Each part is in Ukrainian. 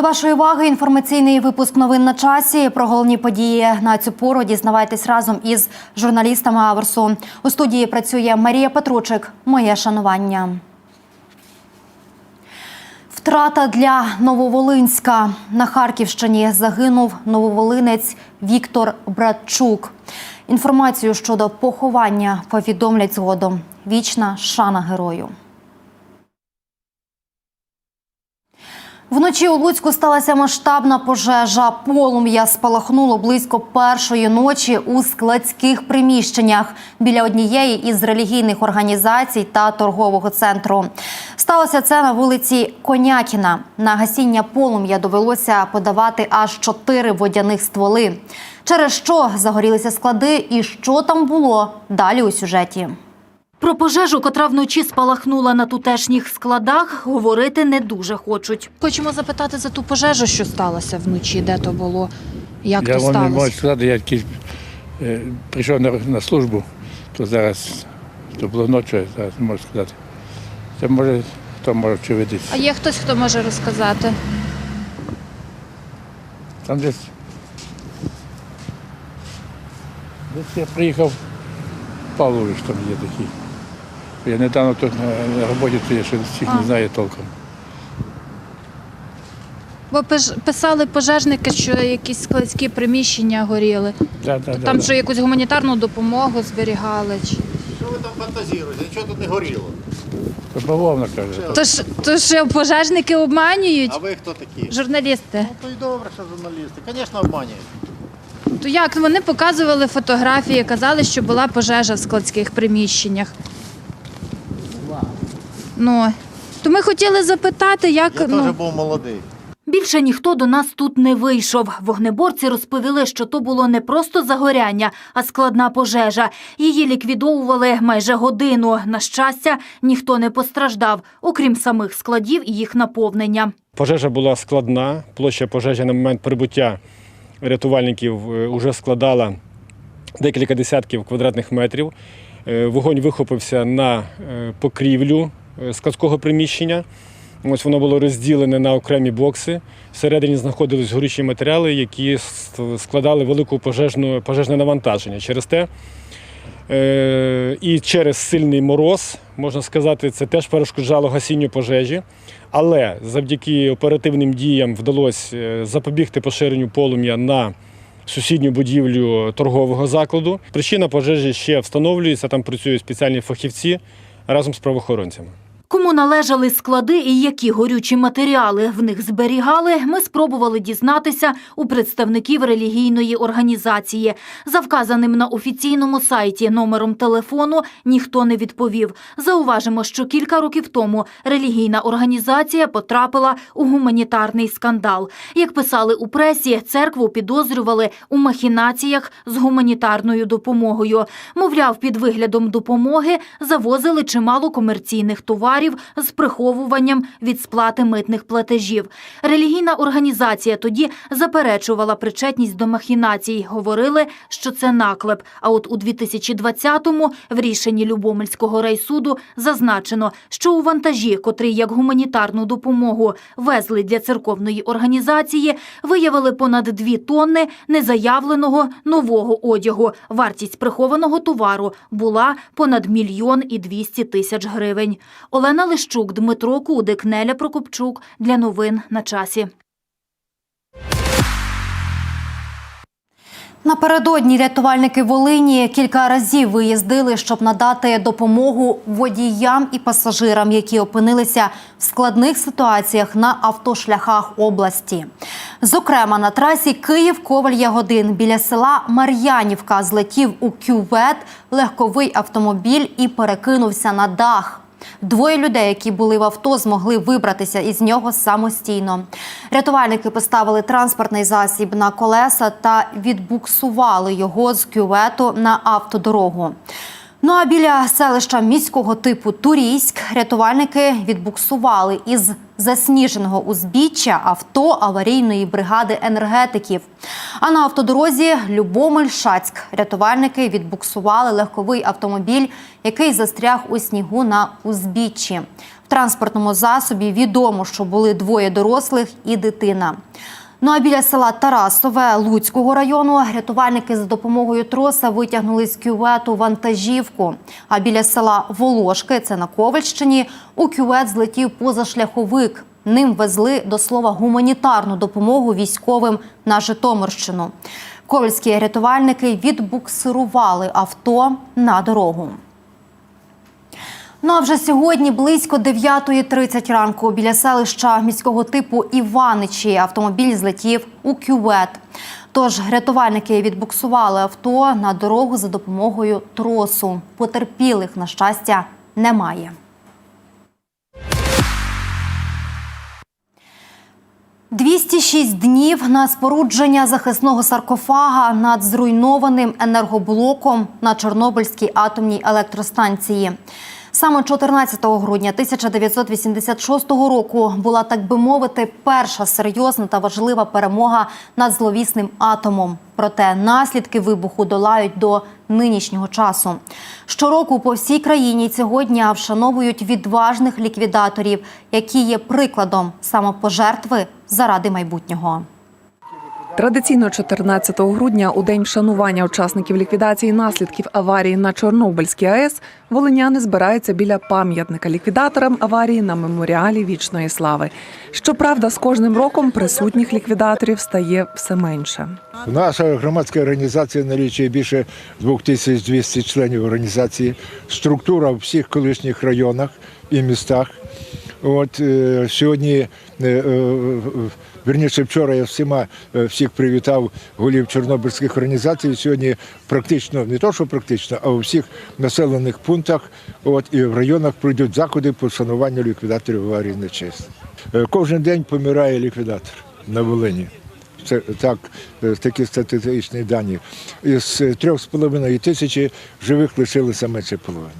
До вашої уваги інформаційний випуск новин на часі. Про головні події на цю пору дізнавайтесь разом із журналістами Аверсу. У студії працює Марія Петручик. Моє шанування. Втрата для Нововолинська на Харківщині загинув нововолинець Віктор Братчук. Інформацію щодо поховання повідомлять згодом. Вічна шана герою. Вночі у Луцьку сталася масштабна пожежа. Полум'я спалахнуло близько першої ночі у складських приміщеннях біля однієї із релігійних організацій та торгового центру. Сталося це на вулиці Конякіна. На гасіння полум'я довелося подавати аж чотири водяних стволи. Через що загорілися склади і що там було далі у сюжеті. Про пожежу, котра вночі спалахнула на тутешніх складах, говорити не дуже хочуть. Хочемо запитати за ту пожежу, що сталося вночі, де то було, як Я то вам не можу сказати, я тільки е, прийшов на, на службу, то зараз то було ночі, зараз не можу сказати. Це може, хто може очевидець. А є хтось, хто може розказати? Там десь. Десь я приїхав, Павлович там є такий. Я недавно тут на, на роботі, то я ще всіх А. не знаю толком. Бо писали пожежники, що якісь складські приміщення горіли. Да, да, да, Там да. що якусь гуманітарну допомогу зберігали. Чи... Що ви там фантазіруєте? Нічого тут не горіло. То бавовна каже. То ж то що пожежники обманюють? А ви хто такі? Журналісти. Ну то й добре, що журналісти. Звісно, обманюють. То як вони показували фотографії, казали, що була пожежа в складських приміщеннях. Ну то ми хотіли запитати, як Я ну теж був молодий. Більше ніхто до нас тут не вийшов. Вогнеборці розповіли, що то було не просто загоряння, а складна пожежа. Її ліквідовували майже годину. На щастя, ніхто не постраждав, окрім самих складів і їх наповнення. Пожежа була складна. Площа пожежі на момент прибуття рятувальників вже складала декілька десятків квадратних метрів. Е, Вогонь вихопився на е, покрівлю е, складського приміщення. Ось воно було розділене на окремі бокси. Всередині знаходились горючі матеріали, які складали велику пожежну, пожежне навантаження. Через те Е, і через сильний мороз, можна сказати, це теж перешкоджало гасінню пожежі. Але завдяки оперативним діям вдалося е, запобігти поширенню полум'я на сусідню будівлю торгового закладу. Причина пожежі ще встановлюється, там працюють спеціальні фахівці разом з правоохоронцями. Кому належали склади і які горючі матеріали в них зберігали, ми спробували дізнатися у представників релігійної організації. За вказаним на офіційному сайті номером телефону ніхто не відповів. Зауважимо, що кілька років тому релігійна організація потрапила у гуманітарний скандал. Як писали у пресі, церкву підозрювали у махінаціях з гуманітарною допомогою. Мовляв, під виглядом допомоги завозили чимало комерційних товарів з приховуванням від сплати митних платежів. Релігійна організація тоді заперечувала причетність до махінацій. Говорили, що це наклеп. А от у 2020-му в рішенні Любомельського райсуду зазначено, що у вантажі, котрий як гуманітарну допомогу везли для церковної організації, виявили понад 2 тонни незаявленого нового одягу. Вартість прихованого товару була понад мільйон і 200 тисяч гривень. Олена Лищук, Дмитро Кудик, Неля Прокопчук. Для новин на часі. Напередодні рятувальники Волині кілька разів виїздили, щоб надати допомогу водіям і пасажирам, які опинилися в складних ситуаціях на автошляхах області. Зокрема, на трасі Київ-Коваль-Ягодин біля села Мар'янівка злетів у кювет легковий автомобіль і перекинувся на дах. Двоє людей, які були в авто, змогли вибратися із нього самостійно. Рятувальники поставили транспортний засіб на колеса та відбуксували його з кювету на автодорогу. Ну а біля селища міського типу Турійськ рятувальники відбуксували із засніженого узбіччя авто аварійної бригади енергетиків. А на автодорозі Любомель-Шацьк рятувальники відбуксували легковий автомобіль, який застряг у снігу на узбіччі. В транспортному засобі відомо, що були двоє дорослих і дитина. Ну а біля села Тарасове Луцького району рятувальники за допомогою троса витягнули з кювету вантажівку. А біля села Волошки, це на Ковальщині, у кювет злетів позашляховик. Ним везли до слова гуманітарну допомогу військовим на Житомирщину. Ковальські рятувальники відбуксирували авто на дорогу. Ну а вже сьогодні близько 9.30 ранку біля селища міського типу Іваничі автомобіль злетів у кювет. Тож рятувальники відбуксували авто на дорогу за допомогою тросу. Потерпілих, на щастя, немає. «206 днів на спорудження захисного саркофага над зруйнованим енергоблоком на Чорнобильській атомній електростанції. Саме 14 грудня 1986 року була, так би мовити, перша серйозна та важлива перемога над зловісним атомом. Проте наслідки вибуху долають до нинішнього часу. Щороку по всій країні цього дня вшановують відважних ліквідаторів, які є прикладом самопожертви заради майбутнього. Традиційно 14 грудня, у день вшанування учасників ліквідації наслідків аварії на Чорнобильській АЕС, волиняни збираються біля пам'ятника ліквідаторам аварії на меморіалі вічної слави. Щоправда, з кожним роком присутніх ліквідаторів стає все менше. Наша громадська організація налічує більше 2200 членів організації, структура в всіх колишніх районах і містах. От е, сьогодні, е, е, верніше, вчора я всіма е, всіх привітав голів чорнобильських організацій. Сьогодні практично не то, що практично, а у всіх населених пунктах от, і в районах пройдуть заходи по вшануванню ліквідаторів аварії на честь. Е, Кожен день помирає ліквідатор на Волині. Це так, е, такі статистичні дані. Із е, трьох з половиною тисячі живих лишилося менше половини.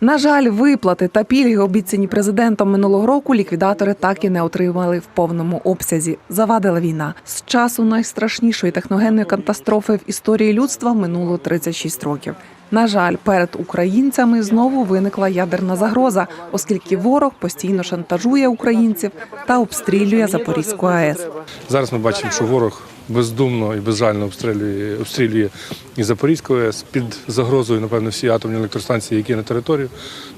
На жаль, виплати та пільги, обіцяні президентом минулого року, ліквідатори так і не отримали в повному обсязі. Завадила війна. З часу найстрашнішої техногенної катастрофи в історії людства минуло 36 років. На жаль, перед українцями знову виникла ядерна загроза, оскільки ворог постійно шантажує українців та обстрілює Запорізьку АЕС. Зараз ми бачимо, що ворог бездумно і безжально обстрілює, обстрілює і Запорізьку АЕС під загрозою, напевно, всі атомні електростанції, які на територію,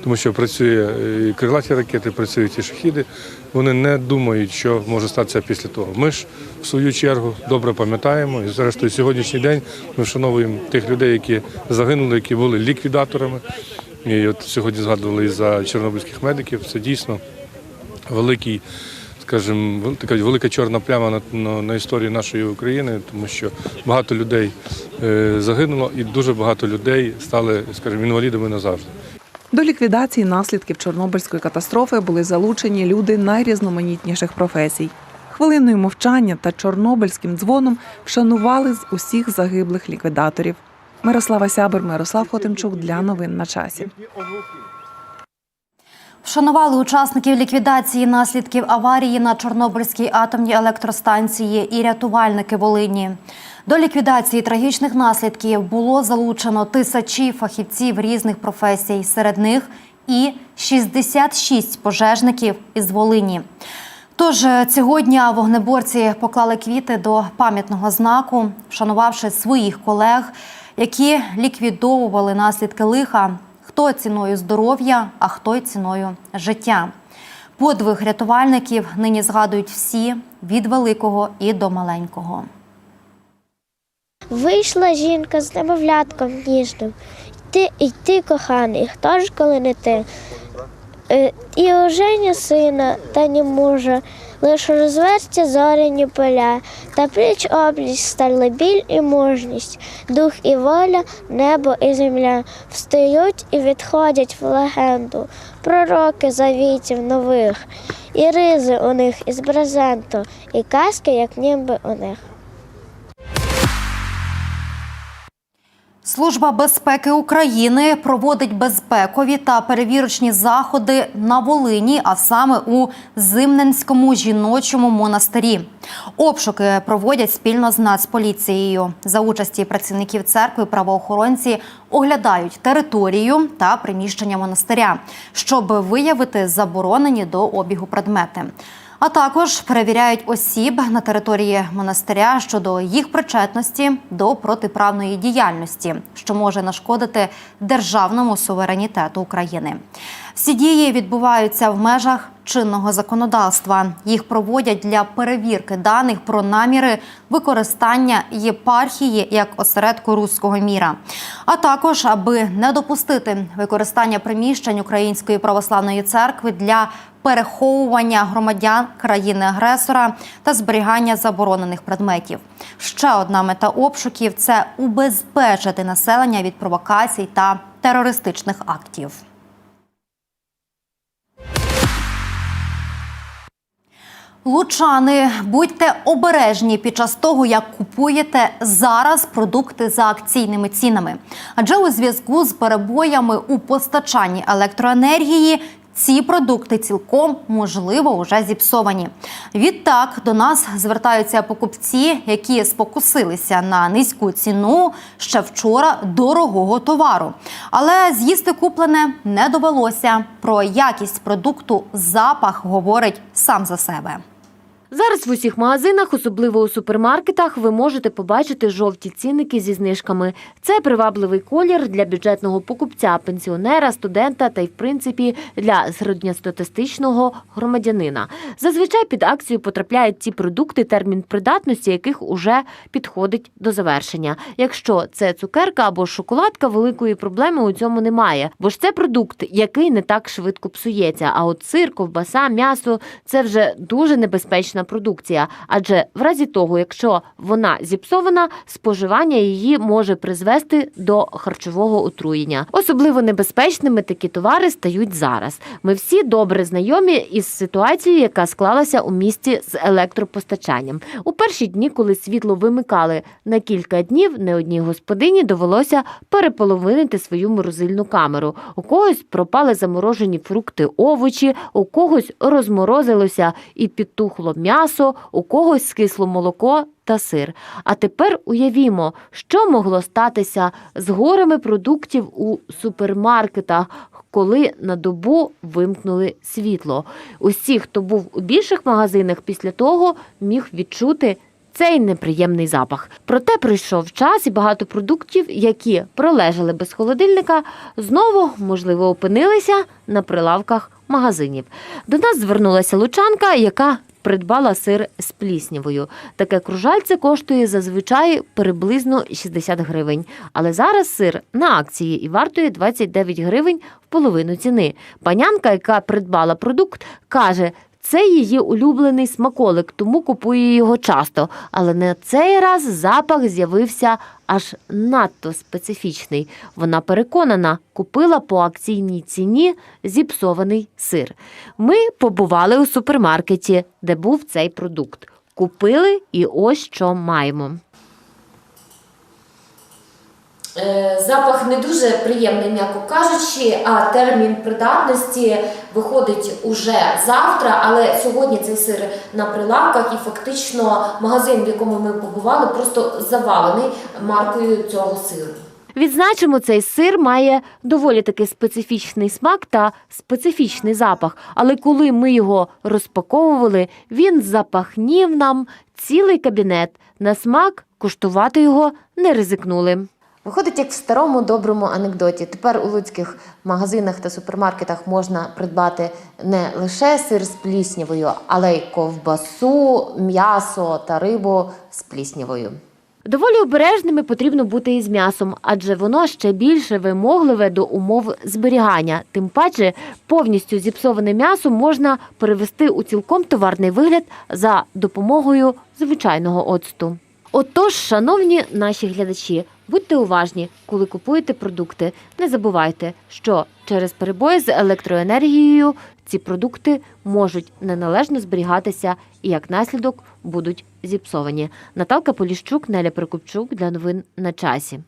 тому що працює і крилаті ракети, працюють і шахіди. Вони не думають, що може статися після того. Ми ж в свою чергу добре пам'ятаємо, і зрештою сьогоднішній день ми вшановуємо тих людей, які загинули, які були ліквідаторами. І от сьогодні згадували і за чорнобильських медиків. Це дійсно великий, скажімо, така велика чорна пляма на, на, на історії нашої України, тому що багато людей е, загинуло, і дуже багато людей стали, скажімо, інвалідами назавжди. До ліквідації наслідків Чорнобильської катастрофи були залучені люди найрізноманітніших професій. Хвилиною мовчання та чорнобильським дзвоном вшанували з усіх загиблих ліквідаторів. Мирослава Сябер, Мирослав Хотимчук для новин на часі. Вшанували учасників ліквідації наслідків аварії на Чорнобильській атомній електростанції і рятувальники Волині. До ліквідації трагічних наслідків було залучено тисячі фахівців різних професій. Серед них і 66 пожежників із Волині. Тож е, цього дня вогнеборці поклали квіти до пам'ятного знаку, вшанувавши своїх колег, які ліквідовували наслідки лиха хто ціною здоров'я, а хто й ціною життя. Подвиг рятувальників нині згадують всі від великого і до маленького. Вийшла жінка з немовлятком ніжним. Ти, і ти, коханий, хто ж коли не ти? Е, І оженя сина, та не мужа, лиш розверті зоряні поля, та пліч обліч стали біль і мужність, дух і воля, небо і земля. Встають і відходять в легенду, пророки завітів нових, і ризи у них із брезенту, і казки, як ніби у них. Служба безпеки України проводить безпекові та перевірочні заходи на Волині, а саме у Зимненському жіночому монастирі. Обшуки проводять спільно з Нацполіцією. За участі працівників церкви правоохоронці оглядають територію та приміщення монастиря, щоб виявити заборонені до обігу предмети. А також перевіряють осіб на території монастиря щодо їх причетності до протиправної діяльності, що може нашкодити державному суверенітету України. Всі дії відбуваються в межах чинного законодавства. Їх проводять для перевірки даних про наміри використання єпархії як осередку руського міра, а також аби не допустити використання приміщень Української православної церкви для переховування громадян країни-агресора та зберігання заборонених предметів. Ще одна мета обшуків це убезпечити населення від провокацій та терористичних актів. Лучани, будьте обережні під час того, як купуєте зараз продукти за акційними цінами. Адже у зв'язку з перебоями у постачанні електроенергії ці продукти цілком можливо вже зіпсовані. Відтак до нас звертаються покупці, які спокусилися на низьку ціну ще вчора дорогого товару. Але з'їсти куплене не довелося. Про якість продукту запах говорить сам за себе. Зараз в усіх магазинах, особливо у супермаркетах, ви можете побачити жовті цінники зі знижками. Це привабливий колір для бюджетного покупця, пенсіонера, студента та й, в принципі, для середньостатистичного громадянина. Зазвичай під акцію потрапляють ті продукти, термін придатності яких уже підходить до завершення. Якщо це цукерка або шоколадка, великої проблеми у цьому немає, бо ж це продукт, який не так швидко псується. А от сир, ковбаса, м'ясо це вже дуже небезпечна продукція. Адже в разі того, якщо вона зіпсована, споживання її може призвести до харчового отруєння. Особливо небезпечними такі товари стають зараз. Ми всі добре знайомі із ситуацією, яка склалася у місті з електропостачанням. У перші дні, коли світло вимикали на кілька днів, не одній господині довелося переполовинити свою морозильну камеру. У когось пропали заморожені фрукти, овочі, у когось розморозилося і підтухло м'ясо, у когось скисло молоко та сир. А тепер уявімо, що могло статися з горами продуктів у супермаркетах, коли на добу вимкнули світло. Усі, хто був у більших магазинах після того, міг відчути. Цей неприємний запах. Проте пройшов час, і багато продуктів, які пролежали без холодильника, знову можливо опинилися на прилавках магазинів. До нас звернулася лучанка, яка придбала сир з пліснявою. Таке кружальце коштує зазвичай приблизно 60 гривень. Але зараз сир на акції і вартує 29 гривень в половину ціни. Панянка, яка придбала продукт, каже. Це її улюблений смаколик, тому купує його часто. Але на цей раз запах з'явився аж надто специфічний. Вона переконана, купила по акційній ціні зіпсований сир. Ми побували у супермаркеті, де був цей продукт. Купили і ось що маємо. Е, Запах не дуже приємний, м'яко кажучи, а термін придатності виходить уже завтра, але сьогодні цей сир на прилавках і фактично магазин, в якому ми побували, просто завалений маркою цього сиру. Відзначимо, цей сир має доволі таки специфічний смак та специфічний запах. Але коли ми його розпаковували, він запахнів нам цілий кабінет. На смак куштувати його не ризикнули. Виходить, як в старому доброму анекдоті. Тепер у луцьких магазинах та супермаркетах можна придбати не лише сир з пліснявою, але й ковбасу, м'ясо та рибу з пліснявою. Доволі обережними потрібно бути із м'ясом, адже воно ще більше вимогливе до умов зберігання. Тим паче повністю зіпсоване м'ясо можна перевести у цілком товарний вигляд за допомогою звичайного оцту. Отож, шановні наші глядачі, Будьте уважні, коли купуєте продукти. Не забувайте, що через перебої з електроенергією ці продукти можуть неналежно зберігатися і як наслідок будуть зіпсовані. Наталка Поліщук, Неля Прикупчук для новин на часі.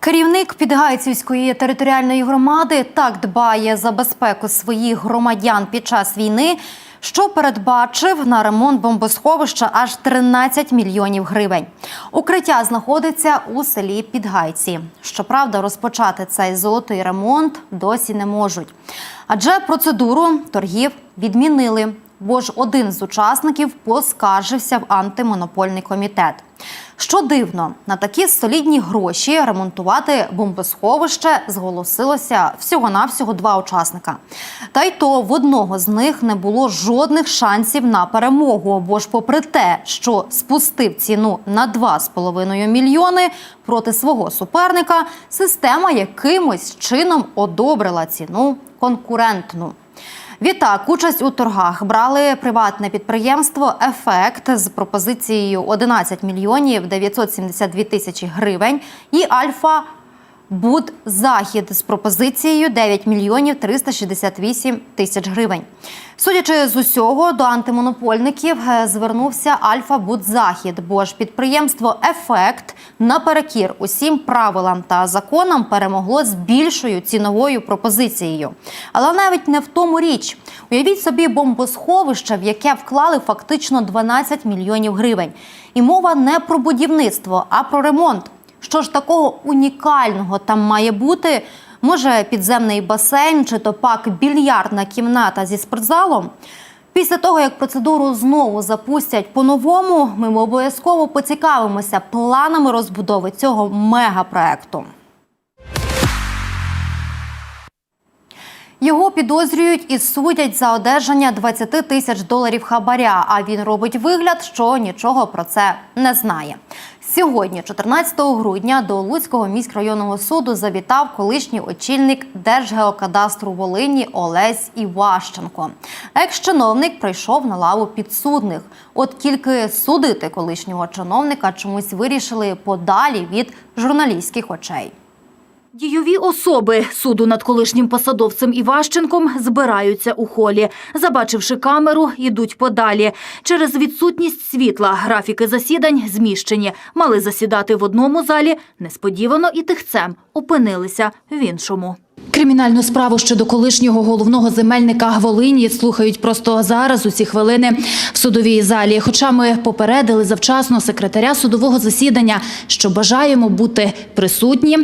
Керівник Підгайцівської територіальної громади так дбає за безпеку своїх громадян під час війни що передбачив на ремонт бомбосховища аж 13 мільйонів гривень. Укриття знаходиться у селі Підгайці. Щоправда, розпочати цей золотий ремонт досі не можуть. Адже процедуру торгів відмінили, бо ж один з учасників поскаржився в антимонопольний комітет. Що дивно, на такі солідні гроші ремонтувати бомбосховище зголосилося всього-навсього два учасника. Та й то в одного з них не було жодних шансів на перемогу. Бо ж, попри те, що спустив ціну на 2,5 мільйони проти свого суперника, система якимось чином одобрила ціну конкурентну. Відтак, участь у торгах брали приватне підприємство Ефект з пропозицією 11 мільйонів 972 тисячі гривень і Альфа Буд Захід з пропозицією 9 мільйонів 368 тисяч гривень. Судячи з усього, до антимонопольників е, звернувся Альфа Буд Захід, бо ж підприємство Ефект наперекір усім правилам та законам перемогло з більшою ціновою пропозицією. Але навіть не в тому річ. Уявіть собі бомбосховище, в яке вклали фактично 12 мільйонів гривень. І мова не про будівництво, а про ремонт. Що ж такого унікального там має бути? Може, підземний басейн чи то пак більярдна кімната зі спортзалом? Після того, як процедуру знову запустять по-новому, ми обов'язково поцікавимося планами розбудови цього мегапроекту. Його підозрюють і судять за одержання 20 тисяч доларів хабаря. А він робить вигляд, що нічого про це не знає. Сьогодні, 14 грудня, до Луцького міськрайонного суду завітав колишній очільник Держгеокадастру Волині Олесь Іващенко. Екс-чиновник прийшов на лаву підсудних. От тільки судити колишнього чиновника чомусь вирішили подалі від журналістських очей. Дійові особи суду над колишнім посадовцем Іващенком збираються у холі. Забачивши камеру, ідуть подалі. Через відсутність світла графіки засідань зміщені. Мали засідати в одному залі, несподівано і тихцем опинилися в іншому. Кримінальну справу щодо колишнього головного земельника Волині слухають просто зараз у ці хвилини в судовій залі. Хоча ми попередили завчасно секретаря судового засідання, що бажаємо бути присутні.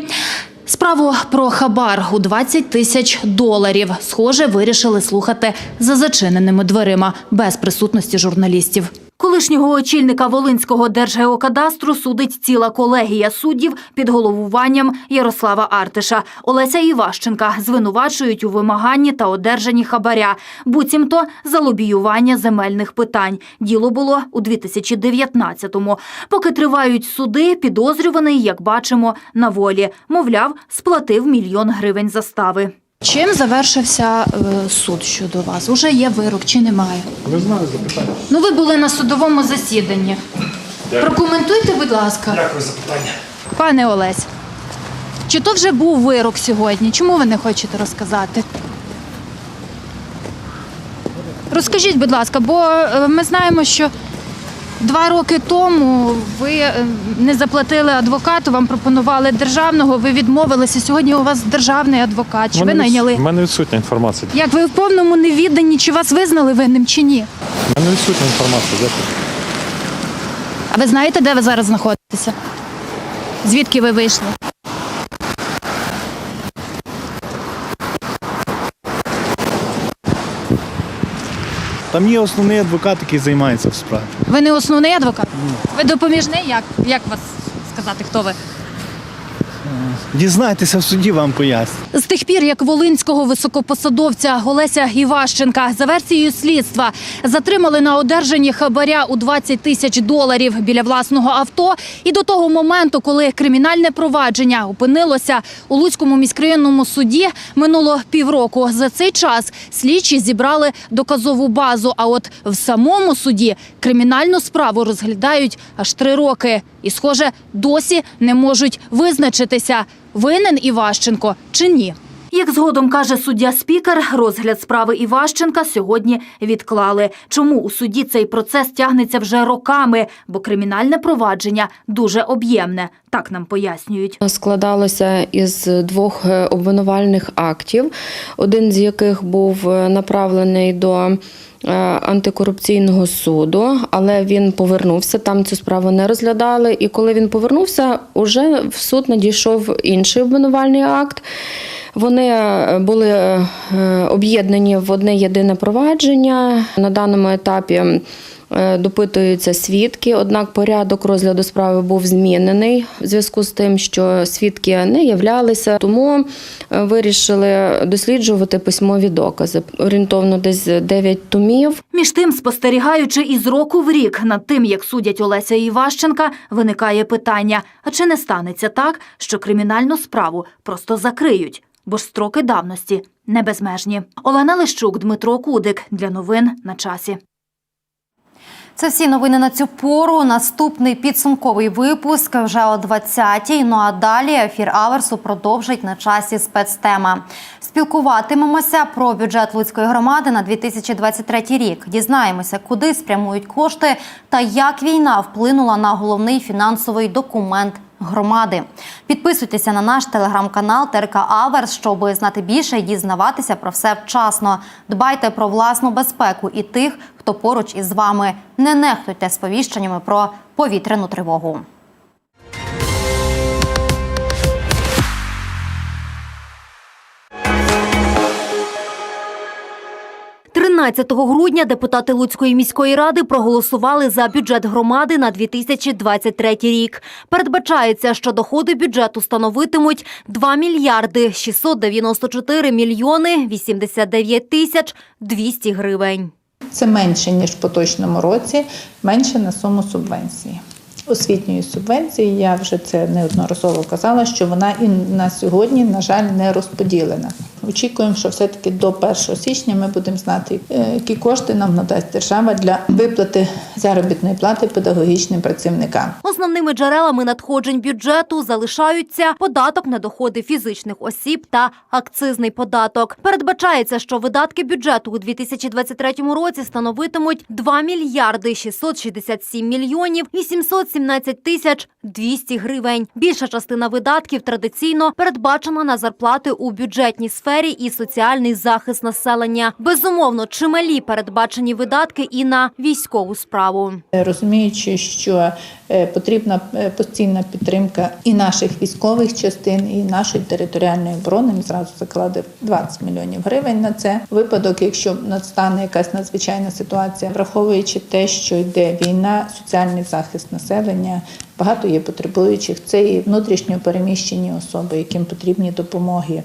Справу про хабар у 20 тисяч доларів, схоже, вирішили слухати за зачиненими дверима без присутності журналістів. Колишнього очільника Волинського держгеокадастру судить ціла колегія суддів під головуванням Ярослава Артиша. Олеся Іващенка звинувачують у вимаганні та одержанні хабаря, буцімто за лобіювання земельних питань. Діло було у 2019-му. Поки тривають суди, підозрюваний, як бачимо, на волі. Мовляв, сплатив мільйон гривень застави. Чим завершився е, суд щодо вас? Уже є вирок чи немає? Не знаю запитання. Ну, ви були на судовому засіданні. Прокоментуйте, будь ласка. Дякую за питання. Пане Олесь, чи то вже був вирок сьогодні? Чому ви не хочете розказати? Розкажіть, будь ласка, бо е, ми знаємо, що два роки тому ви е, не заплатили адвокату, вам пропонували державного, ви відмовилися. Сьогодні у вас державний адвокат. Чи ви найняли? У мене відсутня інформація. Як ви в повному невідданні, чи вас визнали винним чи ні? У мене відсутня інформація. Дякую. А ви знаєте, де ви зараз знаходитеся? Звідки ви вийшли? Там є основний адвокат, який займається в справі. Ви не основний адвокат? Ви допоміжний? Як, як вас сказати, хто ви? Дізнайтеся в суді, вам пояснять. З тих пір, як волинського високопосадовця Олеся Іващенка за версією слідства затримали на одержанні хабаря у 20 тисяч доларів біля власного авто, і до того моменту, коли кримінальне провадження опинилося у Луцькому міськрайонному суді, минуло півроку. За цей час слідчі зібрали доказову базу. А от в самому суді кримінальну справу розглядають аж три роки. І, схоже, досі не можуть визначитися, винен Іващенко чи ні. Як згодом каже суддя спікер, розгляд справи Іващенка сьогодні відклали. Чому у суді цей процес тягнеться вже роками? Бо кримінальне провадження дуже об'ємне. Так нам пояснюють. складалося із двох е, обвинувальних актів, один з яких був е, направлений до антикорупційного суду, але він повернувся. Там цю справу не розглядали. І коли він повернувся, уже в суд надійшов інший обвинувальний акт. Вони е, були е, об'єднані в одне єдине провадження. На даному етапі е, допитуються свідки, однак порядок розгляду справи був змінений в зв'язку з тим, що свідки не являлися, тому е, вирішили досліджувати письмові докази. Орієнтовно десь 9 томів. Між тим, спостерігаючи із року в рік над тим, як судять Олеся Іващенка, виникає питання: а чи не станеться так, що кримінальну справу просто закриють? Бо ж строки давності не безмежні. Олена Лищук, Дмитро Кудик для новин на часі. Це всі новини на цю пору. Наступний підсумковий випуск вже о 20-й. Ну а далі ефір Аверсу продовжить на часі спецтема. Спілкуватимемося про бюджет Луцької громади на 2023 рік. Дізнаємося, куди спрямують кошти та як війна вплинула на головний фінансовий документ. Громади підписуйтеся на наш телеграм-канал ТРК Аверс, щоб знати більше і дізнаватися про все вчасно. Дбайте про власну безпеку і тих, хто поруч із вами. Не нехтуйте сповіщеннями про повітряну тривогу. 13 грудня депутати Луцької міської ради проголосували за бюджет громади на 2023 рік. Передбачається, що доходи бюджету становитимуть 2 мільярди 694 мільйони 89 тисяч 200 гривень. Це менше ніж в поточному році, менше на суму субвенції. Освітньої субвенції я вже це неодноразово казала, що вона і на сьогодні, на жаль, не розподілена. Очікуємо, що все-таки до 1 січня ми будемо знати, е, які кошти нам надасть держава для виплати заробітної плати педагогічним працівникам. Основними джерелами надходжень бюджету залишаються податок на доходи фізичних осіб та акцизний податок. Передбачається, що видатки бюджету у 2023 році становитимуть 2 мільярди 667 мільйонів 817 тисяч 200 гривень. Більша частина видатків традиційно передбачена на зарплати у бюджетній сфері і соціальний захист населення. Безумовно, чималі передбачені видатки і на військову справу. Розуміючи, що е, потрібна е, постійна підтримка і наших військових частин, і нашої територіальної оборони, ми зразу заклади 20 мільйонів гривень на це. Випадок, якщо настане якась надзвичайна ситуація, враховуючи те, що йде війна, соціальний захист населення. Багато є потребуючих. Це і внутрішньо переміщені особи, яким потрібні допомоги.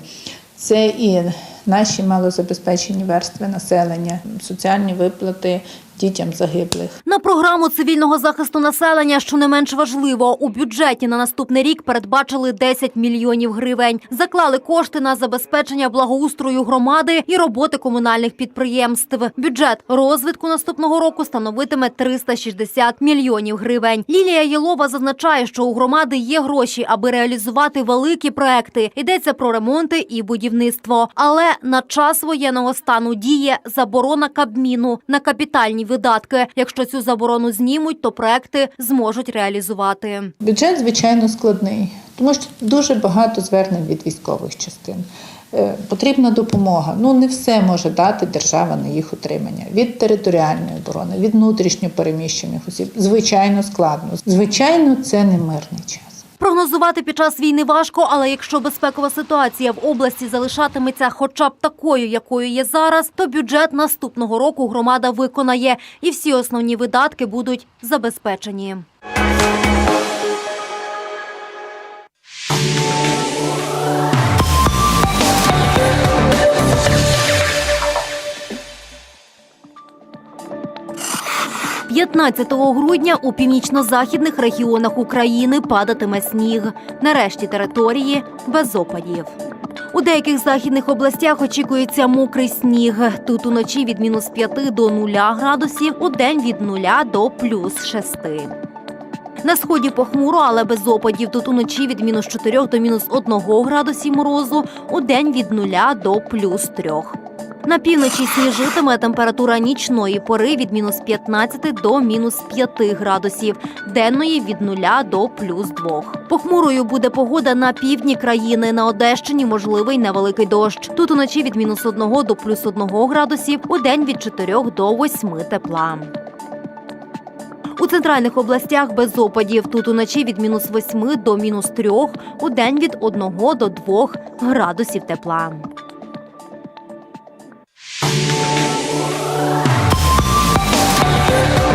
Це і наші малозабезпечені верстви населення, соціальні виплати дітям загиблих. На програму цивільного захисту населення, що не менш важливо, у бюджеті на наступний рік передбачили 10 мільйонів гривень. Заклали кошти на забезпечення благоустрою громади і роботи комунальних підприємств. Бюджет розвитку наступного року становитиме 360 мільйонів гривень. Лілія Єлова зазначає, що у громади є гроші, аби реалізувати великі проекти. Йдеться про ремонти і будівництво. Але на час воєнного стану діє заборона Кабміну на капітальні видатки. Якщо цю заборону знімуть, то проекти зможуть реалізувати. Бюджет, звичайно, складний, тому що дуже багато звернень від військових частин. Е, Потрібна допомога. Ну не все може дати держава на їх утримання від територіальної оборони, від внутрішньо переміщених осіб. Звичайно, складно. Звичайно, це не мирний час. Прогнозувати під час війни важко, але якщо безпекова ситуація в області залишатиметься хоча б такою, якою є зараз, то бюджет наступного року громада виконає і всі основні видатки будуть забезпечені. – 15 грудня у північно-західних регіонах України падатиме сніг. Нарешті території без опадів. У деяких західних областях очікується мокрий сніг. Тут уночі від мінус 5 до 0 градусів, у день від 0 до плюс 6. На сході похмуро, але без опадів. Тут уночі від мінус 4 до мінус 1 градусів морозу, у день від 0 до плюс 3. На півночі сніжитиме температура нічної пори від мінус 15 до мінус 5 градусів, денної від 0 до плюс 2. Похмурою буде погода на півдні країни. На Одещині можливий невеликий дощ. Тут уночі від мінус 1 до плюс 1 градусів, у день від 4 до 8 тепла. У центральних областях без опадів. Тут уночі від мінус 8 до мінус 3, у день від 1 до 2 градусів тепла. Música